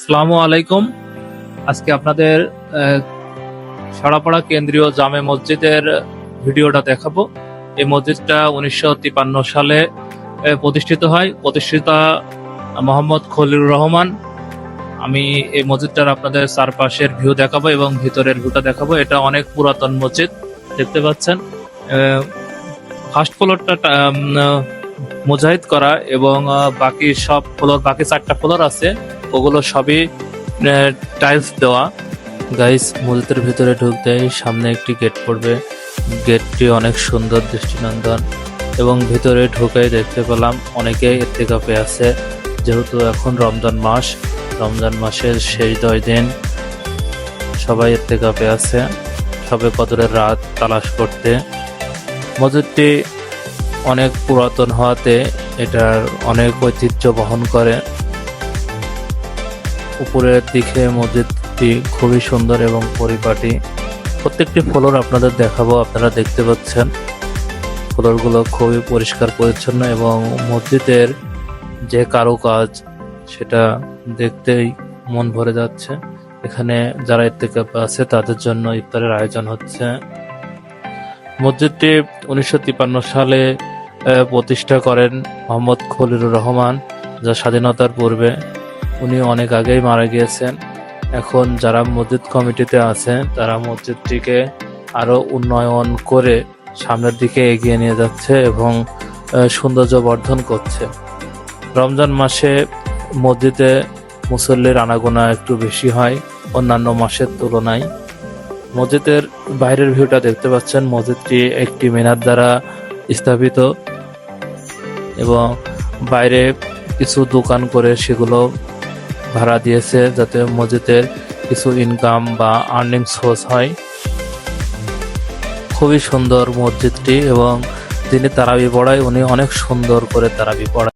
আসসালামু আলাইকুম। আজকে আপনাদের সারাপাড়া কেন্দ্রীয় জামে মসজিদের ভিডিওটা দেখাবো। এই মসজিদটা উনিশশো সালে প্রতিষ্ঠিত হয়। প্রতিষ্ঠিতা মোহাম্মদ খলিলুর রহমান। আমি এই মসজিদটার আপনাদের চারপাশের ভিউ দেখাবো এবং ভিতরের ভিউটা দেখাবো। এটা অনেক পুরাতন মসজিদ, দেখতে পাচ্ছেন। ফার্স্ট ফ্লোরটা মোজাহিদ করা এবং বাকি সব ফ্লোর বাকি চারটা ফ্লোর আছে। ওগুলো সবই টাইলস দেওয়া। গাইস মসজিদের ভিতরে ঢুকতেই সামনে একটি গেট পড়বে। গেটটি অনেক সুন্দর, দৃষ্টিনন্দন। এবং ভিতরে ঢুকেই দেখতে পেলাম অনেকে এতেকাপে আছে। যেহেতু এখন রমজান মাস, রমজান মাসের শেষ দশ দিন সবাই এতেকাপে আছে। সবে কদরের রাত, তালাশ করতে। মসজিদটি অনেক পুরাতন হওয়াতে এটার অনেক ঐতিহ্য বহন করে। উপরের দিকে মসজিদটি খুবই সুন্দর এবং পরিপাটি। প্রত্যেকটি ফ্লোর আপনাদের দেখাবো, আপনারা দেখতে পাচ্ছেন। ফ্লোরগুলো খুবই পরিষ্কার, পরিচ্ছন্ন এবং মসজিদের যে কারুকাজ, সেটা দেখতেই মন ভরে যাচ্ছে। এখানে যারা ইত্তেকাপ আছে, তাদের জন্য ইফতারের আয়োজন হচ্ছে। মসজিদটি উনিশশো তিপ্পান্ন সালে প্রতিষ্ঠা করেন মোহাম্মদ খলিলুর রহমান, যা স্বাধীনতার পূর্বে উনি অনেক আগেই মারা গিয়েছেন। এখন যারা মসজিদ কমিটিতে আছেন, তারা মসজিদটিকে আরও উন্নয়ন করে সামনের দিকে এগিয়ে নিয়ে যাচ্ছে এবং সৌন্দর্য বর্ধন করছে। রমজান মাসে মসজিদে মুসল্লির আনাগোনা একটু বেশি হয় অন্যান্য মাসের তুলনায়। মসজিদের বাইরের ভিউটা দেখতে পাচ্ছেন, মসজিদটি একটি মিনার দ্বারা স্থাপিত এবং বাইরে কিছু দোকান করে সেগুলো ভাড়া দিয়েছে যাতে মসজিদের কিছু ইনকাম বা আর্নিং সোর্স হয়। খুবই সুন্দর মসজিদটি এবং যিনি তারাবি পড়ায় উনি অনেক সুন্দর করে তারাবি পড়ায়।